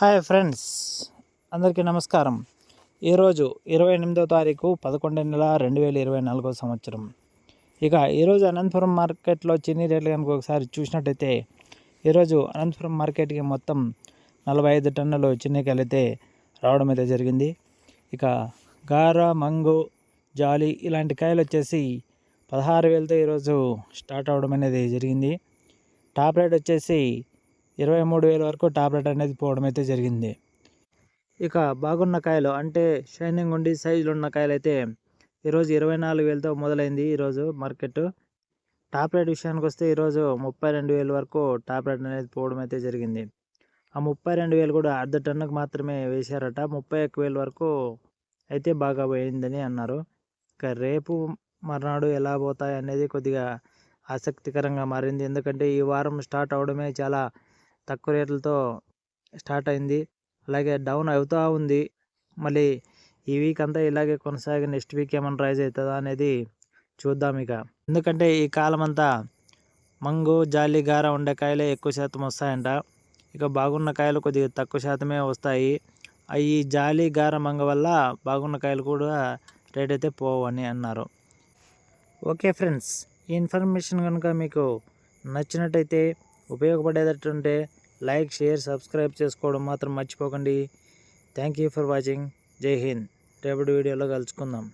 Hi friends అందరికీ నమస్కారం. ఈరోజు ఇరవై ఎనిమిదో తారీఖు పదకొండు నెల రెండు వేల ఇరవై నాలుగో సంవత్సరం. ఇక ఈరోజు అనంతపురం మార్కెట్లో చిన్ని రేట్లు కనుక ఒకసారి చూసినట్టయితే ఈరోజు అనంతపురం మార్కెట్కి మొత్తం నలభై ఐదు టన్నులు చిన్నికాయలు అయితే రావడం అయితే జరిగింది. ఇక గార మంగు జాలి ఇలాంటి కాయలు వచ్చేసి పదహారు వేలతో ఈరోజు స్టార్ట్ అవడం అనేది జరిగింది. టాప్ రేట్ వచ్చేసి ఇరవై మూడు వేల వరకు టాప్ రేట్ అనేది పోవడం అయితే జరిగింది. ఇక బాగున్న కాయలు అంటే షైనింగ్ ఉండి సైజులు ఉన్న కాయలు అయితే ఈరోజు ఇరవై నాలుగు వేలతో మొదలైంది ఈరోజు మార్కెట్. టాప్ రేట్ విషయానికి వస్తే ఈరోజు ముప్పై రెండు వేల వరకు టాప్ రేట్ అనేది పోవడం అయితే జరిగింది. ఆ ముప్పై రెండు వేలు కూడా అర్ధ టన్నుకు మాత్రమే వేశారట. ముప్పై ఒక్క వేల వరకు అయితే బాగా పోయిందని అన్నారు. ఇక రేపు మర్నాడు ఎలా పోతాయి అనేది కొద్దిగా ఆసక్తికరంగా మారింది. ఎందుకంటే ఈ వారం స్టార్ట్ అవడమే చాలా తక్కువ రేట్లతో స్టార్ట్ అయింది. అలాగే డౌన్ అవుతూ ఉంది. మళ్ళీ ఈ వీక్ అంతా ఇలాగే కొనసాగి నెక్స్ట్ వీక్ ఏమైనా రైజ్ అవుతుందా అనేది చూద్దాం ఇక. ఎందుకంటే ఈ కాలం అంతా మంగు జాలి గార ఉండే కాయలే ఎక్కువ శాతం వస్తాయంట. ఇక బాగున్న కాయలు కొద్దిగా తక్కువ శాతమే వస్తాయి. అవి ఈ జాలి గార మంగ వల్ల బాగున్న కాయలు కూడా రేట్ అయితే పోవని అన్నారు. ఓకే ఫ్రెండ్స్ ఈ ఇన్ఫర్మేషన్ కనుక మీకు నచ్చినట్టయితే ఉపయోగపడేటట్టుంటే లైక్ షేర్ సబ్స్క్రైబ్ చేసుకోవడం మాత్రం మర్చిపోకండి. Thank you for watching. Jai Hind. రేపటి వీడియోలో కలుసుకుందాం.